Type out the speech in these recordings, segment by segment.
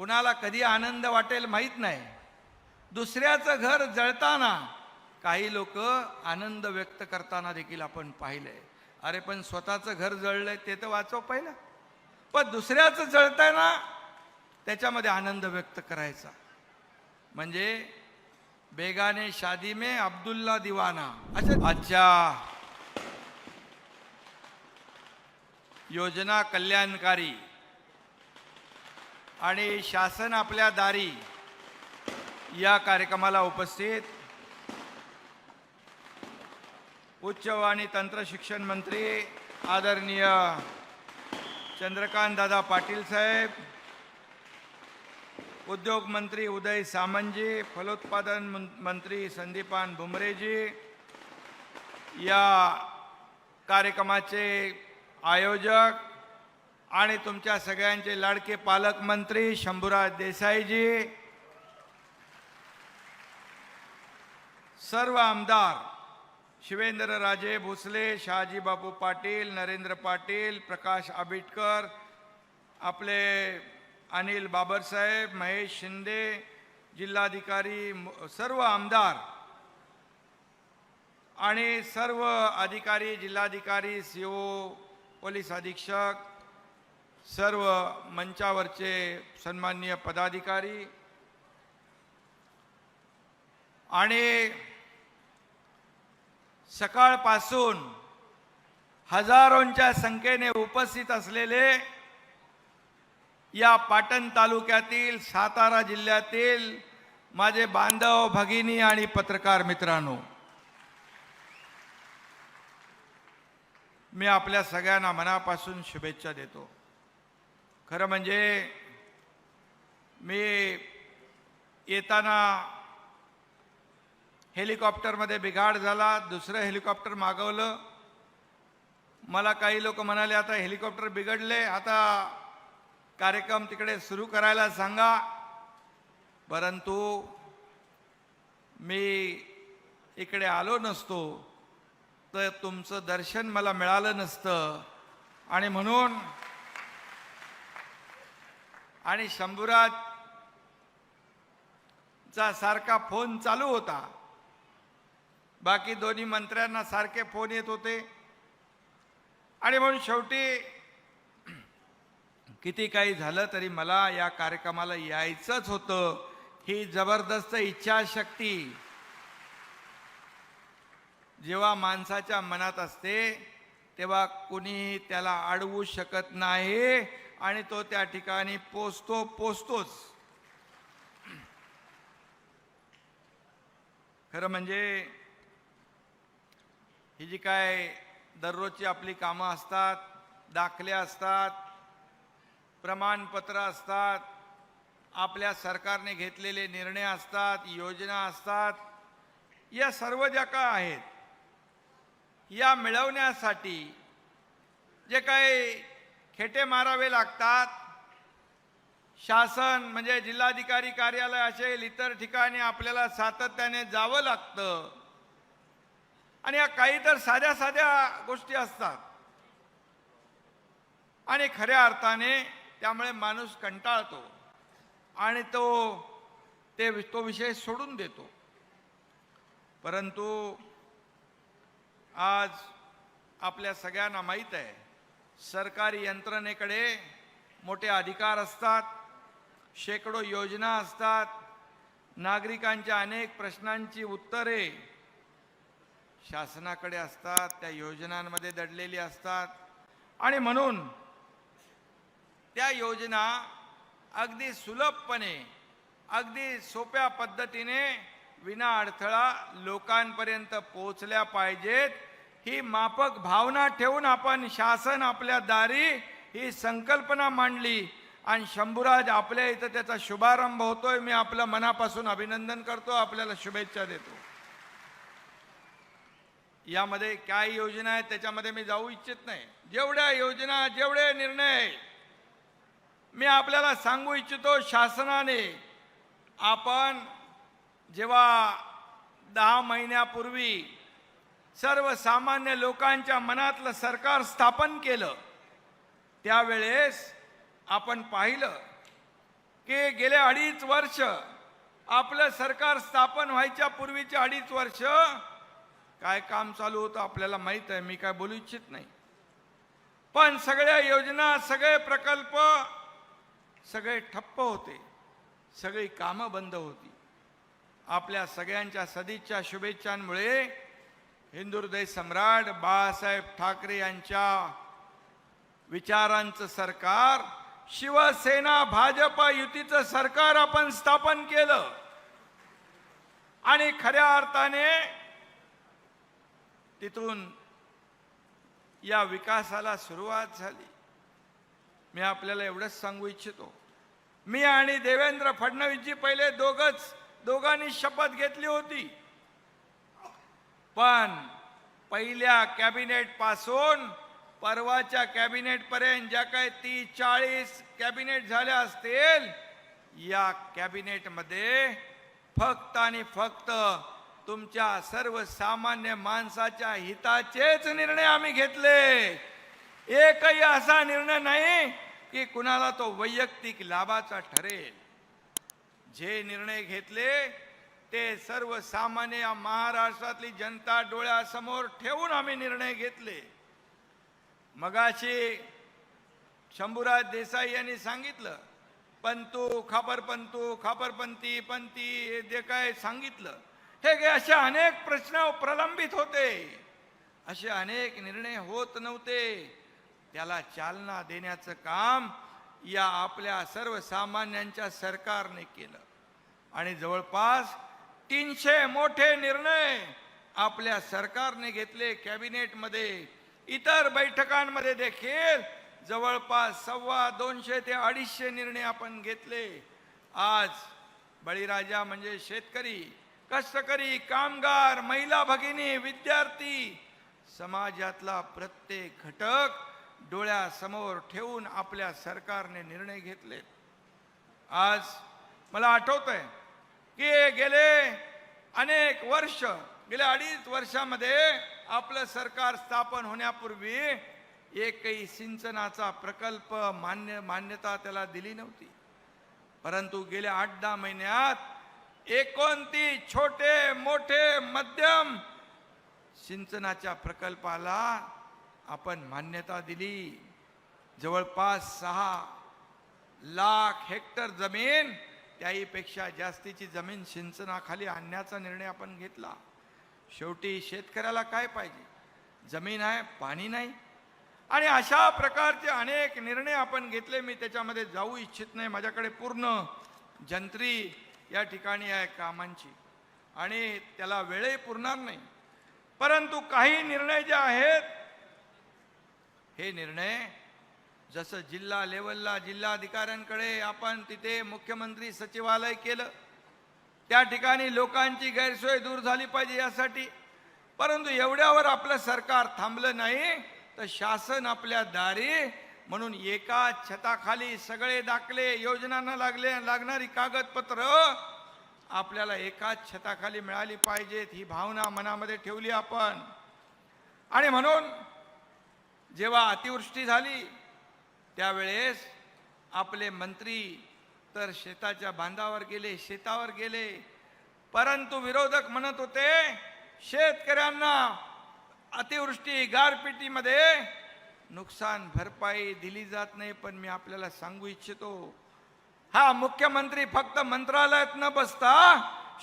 कुणाला कधी आनंद वाटेल माहीत नाही. दुसऱ्याचं घर जळताना काही लोक आनंद व्यक्त करताना देखील आपण पाहिलंय. अरे पण स्वतःचं घर जळलंय ते तर वाचव पहिलं. पण दुसऱ्याचं जळतंय ना त्याच्यामध्ये आनंद व्यक्त करायचा. म्हणजे बेगाने शादी में अब्दुल्ला दिवाना. अच्छा. अच्छा. योजना कल्याणकारी. आणि शासन आपल्या दारी या कार्यक्रमाला उपस्थित उच्च आणि तंत्र शिक्षण मंत्री आदरणीय चंद्रकांत दादा पाटील साहेब उद्योग मंत्री उदय सामंतजी फलोत्पादन मं- मंत्री संदीपान भुमरेजी या कार्यक्रमाचे आयोजक आणि तुमच्या सगळ्यांचे लाडके पालकमंत्री शंभूराज देसाईजी सर्व आमदार शिवेंद्र राजे भोसले शहाजी बापू पाटील नरेंद्र पाटील प्रकाश आबिटकर आपले अनिल बाबरसाहेब महेश शिंदे जिल्हाधिकारी सर्व आमदार आणि सर्व अधिकारी जिल्हाधिकारी सी ओ पोलीस अधीक्षक सर्व मंचावरचे सन्माननीय पदाधिकारी आणि सकाळपासून हजारोंच्या संख्येने उपस्थित असलेले या पाटण तालुक्यातील सातारा जिल्ह्यातील माझे बांधव भगिनी आणि पत्रकार मित्रांनो मी आपल्या सगळ्यांना मनापासून शुभेच्छा देतो. खरं म्हणजे मी येताना हेलिकॉप्टरमध्ये बिघाड झाला दुसरं हेलिकॉप्टर मागवलं. मला काही लोक म्हणाले आता हेलिकॉप्टर बिघडले आता कार्यक्रम तिकडे सुरू करायला सांगा. परंतु मी इकडे आलो नसतो तर तुमचं दर्शन मला मिळालं नसतं. आणि म्हणून आणि शंभूराज चा सारखा फोन चालू होता. बाकी दोन्ही मंत्र्यांना सारखे फोन येत होते. आणि म्हणून शेवटी किती काही झालं तरी मला या कार्यक्रमाला यायचंच होतं. ही जबरदस्त इच्छाशक्ती जेव्हा माणसाच्या मनात असते तेव्हा कुणी त्याला अडवू शकत नाही. आणि तो त्या ठिकाणी पोचतो पोचतोच. खरं म्हणजे ही जी काय दररोजची आपली कामं असतात दाखले असतात प्रमाणपत्र असतात आपल्या सरकारने घेतलेले निर्णय असतात योजना असतात या सर्व ज्या काय आहेत या मिळवण्यासाठी जे काही खेटे मारावे लागतात. शासन म्हणजे जिल्हाधिकारी कार्यालय असेल इतर ठिकाणी आपल्याला सातत्याने जावं लागतं. आणि या काही तर साध्या साध्या गोष्टी असतात. आणि खऱ्या अर्थाने त्यामुळे माणूस कंटाळतो आणि तो ते तो विषय सोडून देतो. परंतु आज आपल्या सगळ्यांना माहीत आहे सरकारी यंत्रणेकडे मोठे अधिकार असतात शेकडो योजना असतात नागरिकांच्या अनेक प्रश्नांची उत्तरे शासनाकडे असतात त्या योजनांमध्ये दडलेली असतात. आणि म्हणून त्या योजना अगदी सुलभपणे अगदी सोप्या पद्धतीने विना अडथळा लोकांपर्यंत पोहोचल्या पाहिजेत. ही मापक भावना ठेवून आपण शासन आपल्या दारी ही संकल्पना मांडली. आणि शंभूराज आपल्या इथं त्याचा शुभारंभ होतोय. मी आपलं मनापासून अभिनंदन करतो. आपल्याला शुभेच्छा देतो. यामध्ये काय योजना आहेत त्याच्यामध्ये मी जाऊ इच्छित नाही. जेवढ्या योजना जेवढे निर्णय मी आपल्याला सांगू इच्छितो शासनाने आपण जेव्हा दहा महिन्यापूर्वी सर्वसामान्य लोकांच्या मनातलं सरकार स्थापन केलं त्यावेळेस आपण पाहिलं की गेले अडीच वर्ष आपलं सरकार स्थापन व्हायच्या पूर्वीचे अडीच वर्ष काय काम चालू होतं आपल्याला माहीत आहे मी काय बोलू इच्छित नाही. पण सगळ्या योजना सगळे प्रकल्प सगळे ठप्प होते सगळी कामं बंद होती. आपल्या सगळ्यांच्या सदिच्छा शुभेच्छांमुळे हिंदुहृदय सम्राट बाळासाहेब ठाकरे यांच्या विचारांचं सरकार शिवसेना भाजप युतीचं सरकार आपण स्थापन केलं. आणि खऱ्या अर्थाने तिथून या विकासाला सुरुवात झाली. मी आपल्याला एवढंच सांगू इच्छितो. मी आणि देवेंद्र फडणवीसजी पहिले दोघच दोघांनी शपथ घेतली होती. पण पहिल्या कॅबिनेटपासून परवाच्या कॅबिनेटपर्यंत ज्या काही तीस चाळीस कॅबिनेट झाल्या असतील या कॅबिनेटमध्ये फक्त आणि फक्त तुमच्या सर्वसामान्य माणसाच्या हिताचेच निर्णय आम्ही घेतले. एकही असा निर्णय नाही की कुणाला तो वैयक्तिक लाभाचा ठरेल. जे निर्णय घेतले ते सर्वसामान्य या महाराष्ट्रातली जनता डोळ्यासमोर ठेवून आम्ही निर्णय घेतले. मगाशी शंभूराज देसाई यांनी सांगितलं पंतू खापरपंतू खापरपंती पंती हे जे काय सांगितलं हे काय असे अनेक प्रश्न प्रलंबित होते. असे अनेक निर्णय होत नव्हते. त्याला चालना देण्याचं काम या आपल्या सर्वसामान्यांच्या सरकारने केलं. आणि जवळपास तीनशे मोठे निर्णय आपल्या सरकारने घेतले कॅबिनेटमध्ये. इतर बैठकांमध्ये देखील जवळपास सव्वा दोनशे ते अडीचशे निर्णय आपण घेतले. आज बळीराजा म्हणजे शेतकरी कष्टकरी कामगार महिला भगिनी विद्यार्थी समाजातला प्रत्येक घटक डोळ्यासमोर ठेवून आपल्या सरकारने निर्णय घेतले आज मला आठवत आहे की गेले अनेक वर्ष गेल्या अडीच वर्षामध्ये आपलं सरकार स्थापन होण्यापूर्वी एकही सिंचनाचा प्रकल्प मान्य मान्यता त्याला दिली नव्हती. परंतु गेल्या आठ दहा महिन्यात एकोणतीस छोटे मोठे मध्यम सिंचनाच्या प्रकल्पाला आपण मान्यता दिली. जवळपास सहा लाख हेक्टर जमीन त्याहीपेक्षा जास्तीची जमीन सिंचनाखाली आणण्याचा निर्णय आपण घेतला. शेवटी शेतकऱ्याला काय पाहिजे? जमीन आहे पाणी नाही. आणि अशा प्रकारचे अनेक निर्णय आपण घेतले. मी त्याच्यामध्ये जाऊ इच्छित नाही. माझ्याकडे पूर्ण जंत्री या ठिकाणी आहे कामांची. आणि त्याला वेळही पुरणार नाही. परंतु काही निर्णय जे आहेत हे निर्णय जसं जिल्हा लेवलला जिल्हाधिकाऱ्यांकडे आपण तिथे मुख्यमंत्री सचिवालय केलं त्या ठिकाणी लोकांची गैरसोय दूर झाली पाहिजे यासाठी. परंतु एवढ्यावर आपलं सरकार थांबलं नाही तर शासन आपल्या दारी म्हणून एका छताखाली सगळे दाखले योजनांना लागले लागणारी कागदपत्र आपल्याला एकाच छताखाली मिळाली पाहिजेत ही भावना मनामध्ये ठेवली आपण. आणि म्हणून जेव्हा अतिवृष्टी झाली त्यावेळेस आपले मंत्री तर शेताच्या बांधावर गेले शेतावर गेले. परंतु विरोधक म्हणत होते शेतकऱ्यांना अतिवृष्टी गारपिटीमध्ये नुकसान भरपाई दिली जात नाही पण मी आपल्याला सांगू इच्छितो. हा मुख्यमंत्री फक्त मंत्रालयात न बसता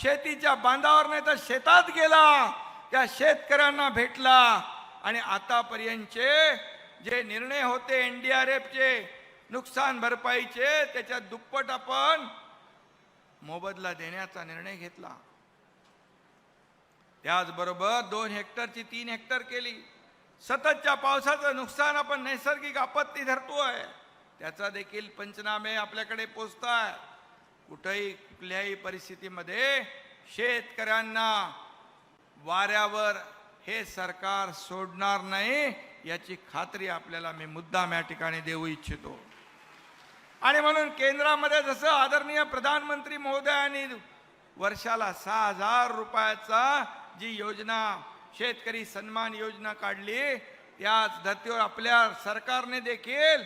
शेतीच्या बांधावर नाही तर शेतात गेला त्या शेतकऱ्यांना भेटला. आणि आतापर्यंतचे जे निर्णय होते एनडीआरएफचे नुकसान भरपाईचे त्याच्यात दुप्पट आपण मोबदला देण्याचा निर्णय घेतला. त्याचबरोबर दोन हेक्टरची तीन हेक्टर केली. सततच्या पावसाचं नुकसान आपण नैसर्गिक आपत्ती धरतोय. त्याचा देखील पंचनामे आपल्याकडे पोचताय. कुठेही कुठल्याही परिस्थितीमध्ये शेतकऱ्यांना वाऱ्यावर हे सरकार सोडणार नाही. याची खात्री आपल्याला मी मुद्दाम या ठिकाणी देऊ इच्छितो. आणि म्हणून केंद्रामध्ये जसं आदरणीय प्रधानमंत्री महोदयांनी वर्षाला सहा हजार रुपयाचा जी योजना शेतकरी सन्मान योजना काढली त्याच धर्तीवर आपल्या सरकारने देखील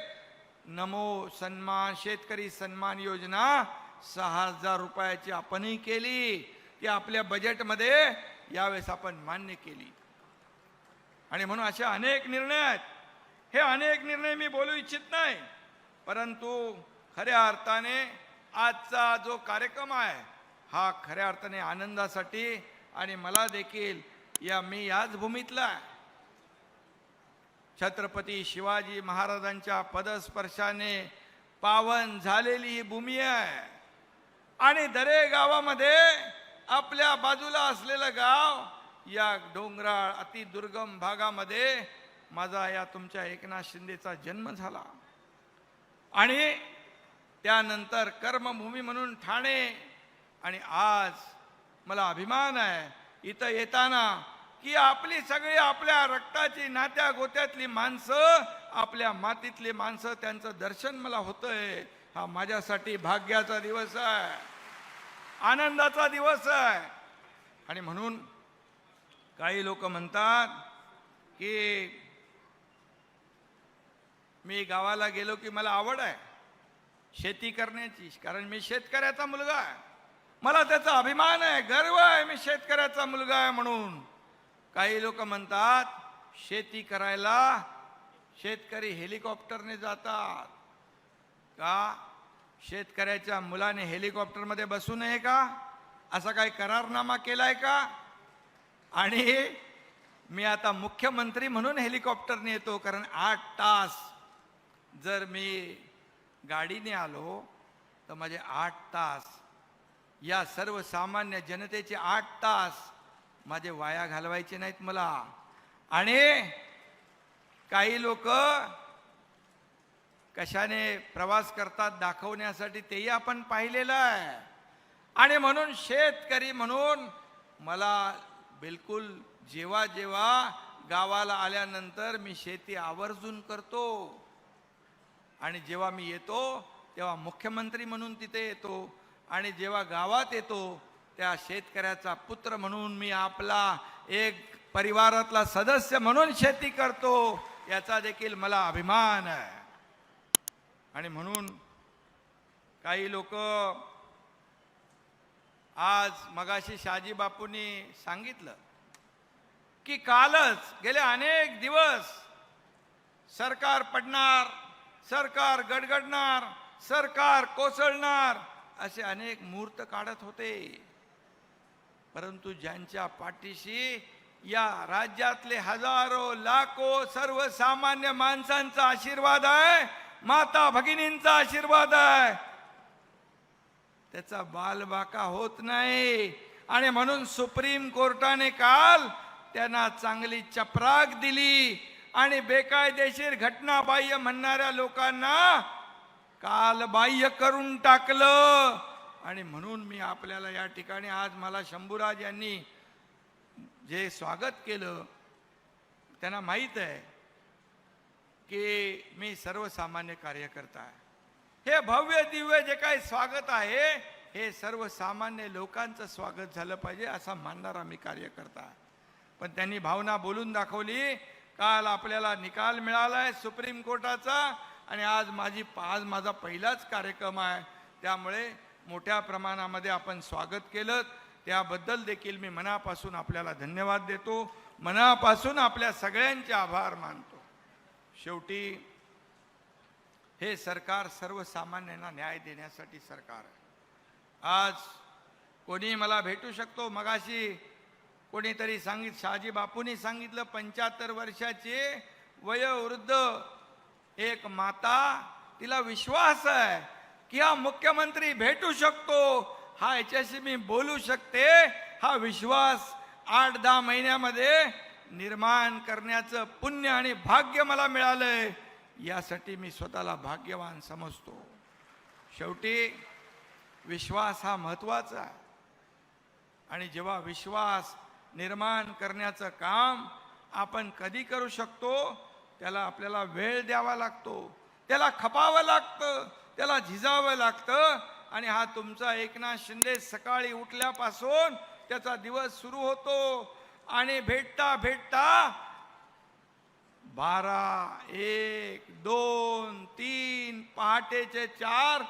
नमो सन्मान शेतकरी सन्मान योजना सहा हजार रुपयाची आपणही केली. ती आपल्या बजेटमध्ये यावेळेस आपण मान्य केली. आणि म्हणून असे अनेक निर्णय आहेत. हे अनेक निर्णय मी बोलू इच्छित नाही. परंतु खऱ्या अर्थाने आजचा जो कार्यक्रम आहे हा खऱ्या अर्थाने आनंदासाठी आणि मला देखील या मी याच भूमीतला आहे. छत्रपती शिवाजी महाराजांच्या पदस्पर्शाने पावन झालेली ही भूमी आहे. आणि दरे गावामध्ये आपल्या बाजूला असलेलं गाव या डोंगराळ अति दुर्गम भागामध्ये माझा या तुमच्या एकनाथ शिंदेचा जन्म झाला. आणि त्यानंतर कर्मभूमी म्हणून ठाणे आणि आज मला अभिमान आहे इथं येताना की आपली सगळी आपल्या रक्ताची नात्या गोत्यातली माणसं आपल्या मातीतली माणसं त्यांचं दर्शन मला होतंय. हा माझ्यासाठी भाग्याचा दिवस आहे. आनंदाचा दिवस आहे. आणि म्हणून काही लोक म्हणतात की मी गावाला गेलो की मला आवड आहे शेती करण्याची कारण मी शेतकऱ्याचा मुलगा आहे. मला त्याचा अभिमान आहे गर्व आहे मी शेतकऱ्याचा मुलगा आहे म्हणून. काही लोक म्हणतात शेती करायला शेतकरी हेलिकॉप्टरने जातात. का? शेतकऱ्याच्या मुलाने हेलिकॉप्टरमध्ये बसू नये का? असा काही करारनामा केलाय का? आणि मी आता मुख्यमंत्री म्हणून हेलिकॉप्टरने येतो कारण आठ तास जर मी गाडीने आलो तर माझे आठ तास या सर्वसामान्य जनतेचे आठ तास माझे वाया घालवायचे नाहीत मला. आणि काही लोक कशाने प्रवास करतात दाखवण्यासाठी तेही आपण पाहिलेलं आहे. आणि म्हणून शेतकरी म्हणून मला बिलकुल जेव्हा जेव्हा गावाला आल्यानंतर मी शेती आवर्जून करतो. आणि जेव्हा मी येतो तेव्हा मुख्यमंत्री म्हणून तिथे येतो. आणि जेव्हा गावात येतो त्या शेतकऱ्याचा पुत्र म्हणून मी आपला एक परिवारातला सदस्य म्हणून शेती करतो. याचा देखील मला अभिमान आहे. आणि म्हणून काही लोक आज मगाशी शहाजी बापूंनी सांगितलं की कालच गेले अनेक दिवस सरकार पडणार सरकार गडगडणार सरकार कोसळणार असे अनेक मुहूर्त काढत होते. परंतु ज्यांच्या पाठीशी या राज्यातले हजारो लाखो सर्वसामान्य माणसांचा आशीर्वाद आहे माता भगिनींचा आशीर्वाद आहे त्याचा बालबाका होत नाही. आणि म्हणून सुप्रीम कोर्टाने काल त्यांना चांगली चपराक दिली. आणि बेकायदेशीर घटना बाह्य म्हणणाऱ्या लोकांना काल बाह्य करून टाकलं. आणि म्हणून मी आपल्याला या ठिकाणी आज मला शंभूराज यांनी जे स्वागत केलं त्यांना माहीत आहे की मी सर्वसामान्य कार्यकर्ता आहे. हे भव्य दिव्य जे काही स्वागत आहे हे सर्वसामान्य लोकांचं स्वागत झालं पाहिजे असा मानणारा मी कार्यकर्ता. पण त्यांनी भावना बोलून दाखवली काल आपल्याला निकाल मिळालाय सुप्रीम कोर्टाचा आणि आज माझी आज माझा पहिलाच कार्यक्रम आहे. त्यामुळे मोठ्या प्रमाणामध्ये आपण स्वागत केलं. त्याबद्दल देखील मी मनापासून आपल्याला धन्यवाद देतो. मनापासून आपल्या सगळ्यांचे आभार मानतो. शेवटी हे सरकार सर्वसामान्यांना न्याय देण्यासाठी सरकार आहे. आज कोणी मला भेटू शकतो मगाशी कोणीतरी सांगित शहाजी बापूंनी सांगितलं पंच्याहत्तर वर्षाचे वयोवृद्ध एक माता तिला विश्वास आहे की हा मुख्यमंत्री भेटू शकतो हा याच्याशी मी बोलू शकते हा विश्वास आठ दहा महिन्यामध्ये निर्माण करण्याचं पुण्य आणि भाग्य मला मिळालंय. यासाठी मी स्वतःला भाग्यवान समजतो. शेवटी विश्वास हा महत्त्वाचा आहे. आणि जेव्हा विश्वास निर्माण करण्याचं काम आपण कधी करू शकतो त्याला आपल्याला वेळ द्यावा लागतो. त्याला खपावं लागतं त्याला झिजावं लागतं. आणि हा तुमचा एकनाथ शिंदे सकाळी उठल्यापासून त्याचा दिवस सुरू होतो. आणि भेटता भेटता बारा एक दोन तीन पहाटेचे चार.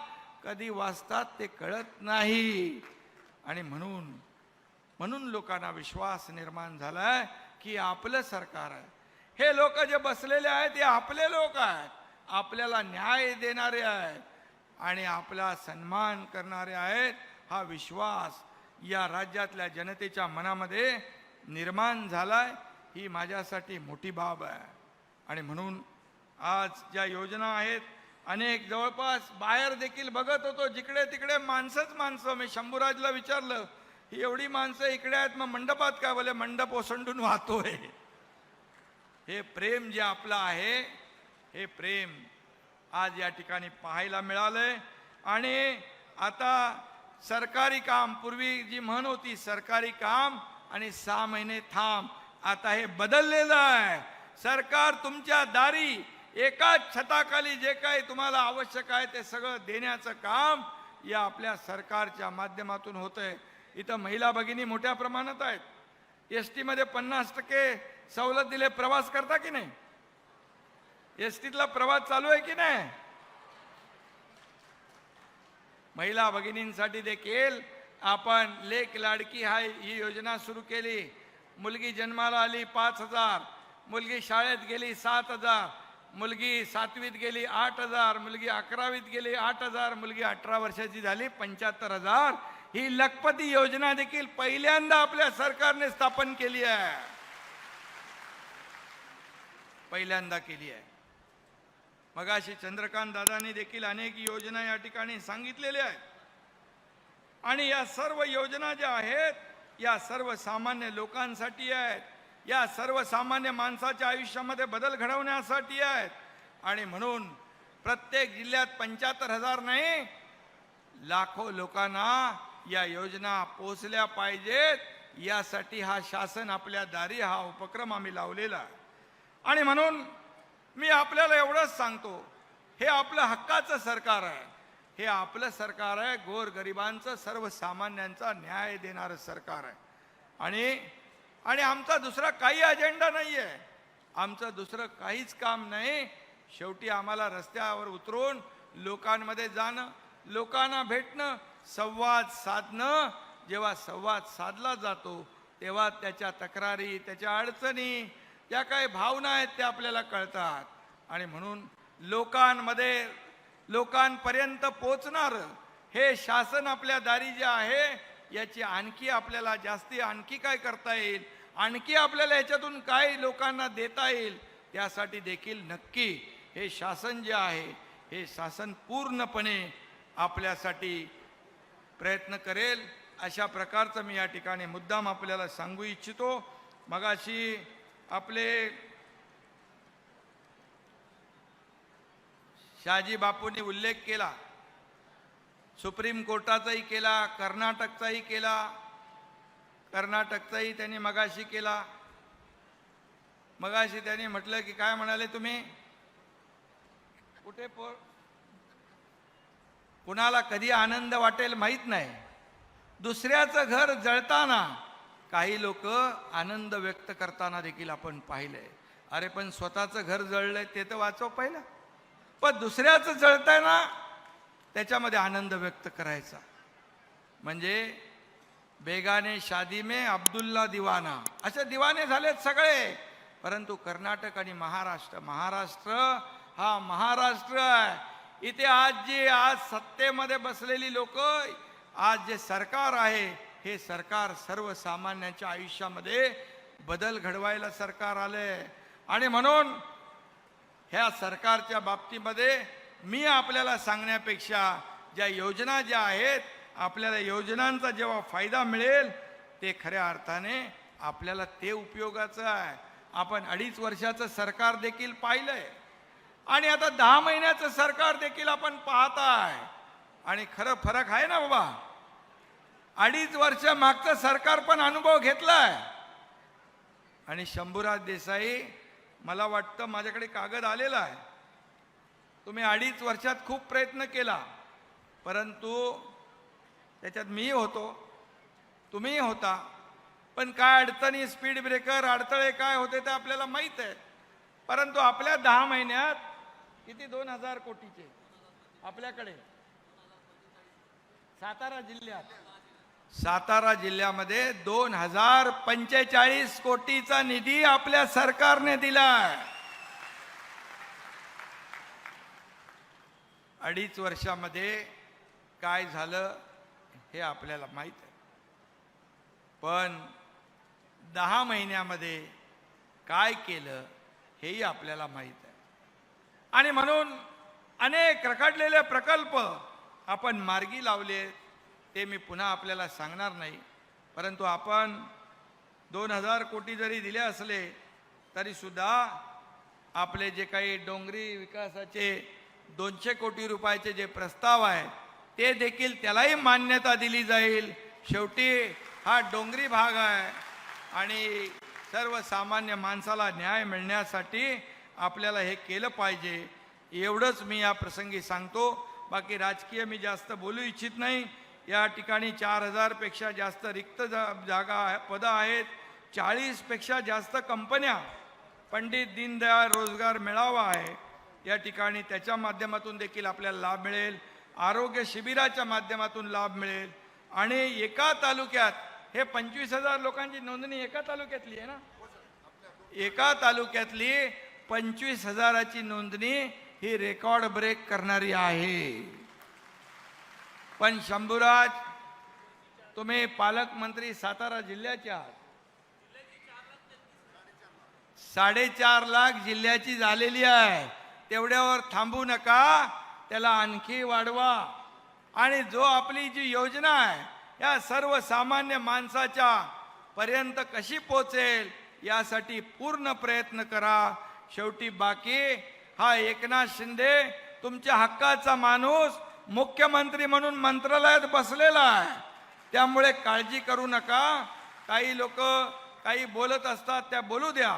कधी वाजतात ते कळत नाही. आणि म्हणून म्हणून लोकांना विश्वास निर्माण झालाय की आपलं सरकार आहे. हे लोक जे बसलेले आहेत ते आपले लोक आहेत. आपल्याला न्याय देणारे आहेत. आणि आपला सन्मान करणारे आहेत हा विश्वास या राज्यातल्या जनतेच्या मनामध्ये निर्माण झालाय. ही माझ्यासाठी मोठी बाब आहे. आणि म्हणून आज ज्या योजना आहेत अनेक जवळपास बाहेर देखील बघत होतो जिकडे तिकडे माणसंच माणसं. मी शंभूराजला विचारलं ही एवढी माणसं इकडे आहेत मग मंडपात काय बोले मंडप ओसंडून वाहतोय. हे प्रेम जे आपलं आहे हे प्रेम आज या ठिकाणी पाहायला मिळालंय. आणि आता सरकारी काम पूर्वी जी म्हण होती सरकारी काम आणि सहा महिने थांब. आता हे बदललेलं आहे. सरकार तुमच्या दारी एकाच छताखाली जे काही तुम्हाला आवश्यक आहे ते सगळं देण्याचं काम या आपल्या सरकारच्या माध्यमातून होतंय. इथं महिला भगिनी मोठ्या प्रमाणात आहेत. एस टीमध्ये पन्नास टक्के सवलत दिले प्रवास करता की नाही? एस टीतला प्रवास चालू आहे की नाही? महिला भगिनींसाठी देखील आपण लेख लाडकी हाय ही योजना सुरू केली. मुलगी जन्माला आली पाच हजार. मुलगी शाळेत गेली सात हजार मुलगी सातवीत गेली आठ हजार मुलगी अकरावीत गेली आठ हजार मुलगी अठरा वर्षाची झाली पंच्याहत्तर हजार. ही लखपती योजना देखील पहिल्यांदा आपल्या सरकारने स्थापन केली आहे. पहिल्यांदा केली आहे. मगाशी चंद्रकांत दादांनी देखील अनेक योजना या ठिकाणी सांगितलेल्या आहेत. आणि या सर्व योजना ज्या आहेत या सर्वसामान्य लोकांसाठी आहेत. या सर्वसामान्य माणसाच्या आयुष्यामध्ये बदल घडवण्यासाठी आहेत. आणि म्हणून प्रत्येक जिल्ह्यात पंच्याहत्तर हजार नाही लाखो लोकांना या योजना पोचल्या पाहिजेत. यासाठी हा शासन आपल्या दारी हा उपक्रम आम्ही लावलेला आहे. आणि म्हणून मी आपल्याला एवढंच सांगतो हे आपलं हक्काचं सरकार आहे. हे आपलं सरकार आहे गोरगरिबांचं सर्वसामान्यांचा न्याय देणारं सरकार आहे. आणि आणि आमचा दुसरा काही अजेंडा नाही आहे आमचं दुसरं काहीच काम नाही. शेवटी आम्हाला रस्त्यावर उतरून लोकांमध्ये जाणं लोकांना भेटणं संवाद साधणं. जेव्हा संवाद साधला जातो तेव्हा त्याच्या तक्रारी त्याच्या अडचणी त्या काही भावना आहेत त्या आपल्याला कळतात. आणि म्हणून लोकांमध्ये लोकांपर्यंत पोचणार हे शासन आपल्या दारी जे आहे याची आणखी आपल्याला जास्ती आणखी काय करता येईल? आणखी आपल्याला याच्यातून काय लोकांना देता येईल? त्यासाठी देखील नक्की हे शासन जे आहे हे शासन पूर्णपणे आपल्यासाठी प्रयत्न करेल. अशा प्रकारचं मी या ठिकाणी मुद्दाम आपल्याला सांगू इच्छितो. मगाशी आपले शहाजी बापूंनी उल्लेख केला. सुप्रीम कोर्टाचाही केला कर्नाटकचाही केला. कर्नाटकचाही त्यांनी मगाशी केला. मगाशी त्यांनी म्हटलं की काय म्हणाले तुम्ही? कुठे पो कुणाला कधी आनंद वाटेल माहीत नाही. दुसऱ्याचं घर जळताना काही लोक आनंद व्यक्त करताना देखील आपण पाहिलंय. अरे पण स्वतःचं घर जळलंय ते तर वाचव पहिलं. पण दुसऱ्याचं जळतंय ना त्याच्यामध्ये आनंद व्यक्त करायचा. म्हणजे बेगाने शादी मे अब्दुल्ला दिवाना. असे दिवाने झालेत सगळे. परंतु कर्नाटक आणि महाराष्ट्र महाराष्ट्र हा महाराष्ट्र आहे. इथे आज जी आज सत्तेमध्ये बसलेली लोक आज जे सरकार आहे हे सरकार सर्वसामान्यांच्या आयुष्यामध्ये बदल घडवायला सरकार आले आणि म्हणून ह्या सरकारच्या बाबतीमध्ये मी आपल्याला सांगण्यापेक्षा ज्या योजना ज्या आहेत आपल्याला योजनांचा जेव्हा फायदा मिळेल ते खऱ्या अर्थाने आपल्याला ते उपयोगाचं आहे. आपण अडीच वर्षाचं सरकार देखील पाहिलंय. आणि आता दहा महिन्याचं सरकार देखील आपण पाहत आहे आणि खरं फरक आहे ना बाबा? अडीच वर्ष मागचं सरकार पण अनुभव घेतलाय. आणि शंभूराज देसाई मला वाटतं माझ्याकडे कागद आलेला आहे. तुम्ही अडीच वर्षात खूप प्रयत्न केला परंतु त्याच्यात मी होतो तुम्ही होता. पण काय अडचणी स्पीड ब्रेकर अडथळे काय होते ते आपल्याला माहीत आहे. परंतु आपल्या दहा महिन्यात किती? दोन हजार कोटीचे. आपल्याकडे. सातारा जिल्ह्यात. सातारा जिल्ह्यामध्ये दोन हजार पंचेचाळीस कोटीचा निधी आपल्या सरकारने दिलाय. अडीच वर्षामध्ये काय झालं हे आपल्याला माहीत आहे. पण दहा महिन्यामध्ये काय केलं हेही आपल्याला माहीत आहे. आणि म्हणून अनेक रखडलेले प्रकल्प आपण मार्गी लावले ते मी पुन्हा आपल्याला सांगणार नाही. परंतु आपण दोन हजार कोटी जरी दिले असले तरीसुद्धा आपले जे काही डोंगरी विकासाचे दोनशे कोटी रुपयाचे जे प्रस्ताव आहे ते देखील त्यालाही मान्यता दिली जाईल. शेवटी हा डोंगरी भाग आहे आणि सर्वसामान्य माणसाला न्याय मिळण्यासाठी आपल्याला हे केलं पाहिजे. एवढंच मी या प्रसंगी सांगतो. बाकी राजकीय मी जास्त बोलू इच्छित नाही. या ठिकाणी चार हजारपेक्षा जास्त रिक्त जा जागा पदं आहेत. चाळीसपेक्षा जास्त कंपन्या पंडित दीनदयाळ रोजगार मेळावा आहे. या ठिकाणी त्याच्या माध्यमातून देखील आपल्याला लाभ मिळेल. आरोग्य शिबिराच्या माध्यमातून लाभ मिळेल. आणि एका तालुक्यात हे पंचवीस हजार लोकांची नोंदणी एका तालुक्यातली आहे ना? एका तालुक्यातली पंचवीस हजाराची नोंदणी ही रेकॉर्ड ब्रेक करणारी आहे. पण शंभूराज तुम्ही पालकमंत्री सातारा जिल्ह्याचे आहात. साडेचार लाख जिल्ह्याची झालेली आहे. तेवढ्यावर थांबू नका त्याला आणखी वाढवा. आणि जो आपली जी योजना आहे या सर्वसामान्य माणसाच्या पर्यंत कशी पोचेल यासाठी पूर्ण प्रयत्न करा. शेवटी बाकी हा एकनाथ शिंदे तुमच्या हक्काचा माणूस मुख्यमंत्री म्हणून मंत्रालयात बसलेला आहे. त्यामुळे काळजी करू नका. काही लोक काही बोलत असतात त्या बोलू द्या.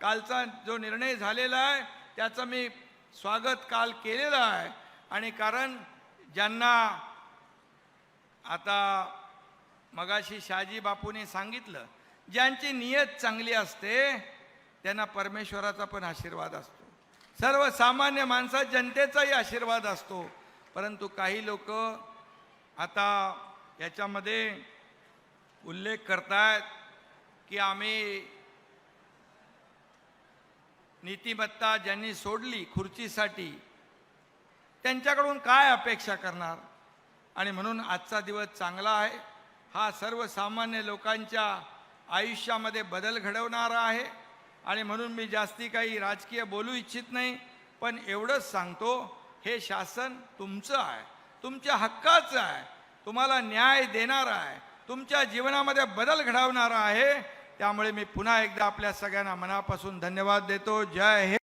कालचा जो निर्णय झालेला आहे त्याचं मी स्वागत काल केलेलं आहे. आणि कारण ज्यांना आता मगाशी शहाजी बापूने सांगितलं ज्यांची नियत चांगली असते त्यांना परमेश्वराचा पण आशीर्वाद असतो. सर्वसामान्य माणसा जनतेचाही आशीर्वाद असतो. परंतु काही लोक आता याच्यामध्ये उल्लेख करतायत की आम्ही नीतिमत्ता ज्यांनी सोडली खुर्चीसाठी त्यांच्याकडून काय अपेक्षा करणार? आणि म्हणून आजचा दिवस चांगला आहे. हा सर्वसामान्य लोकांच्या आयुष्यामध्ये बदल घडवणारा आहे. आणि म्हणून मी जास्ती काही राजकीय बोलू इच्छित नाही पण एवढंच सांगतो हे शासन तुमचं आहे. तुमच्या हक्काचं आहे. तुम्हाला न्याय देणार आहे. तुमच्या जीवनामध्ये बदल घडवणारा आहे. त्यामुळे मी पुन्हा एकदा आपल्या सगळ्यांना मनापासून धन्यवाद देतो. जय हिंद.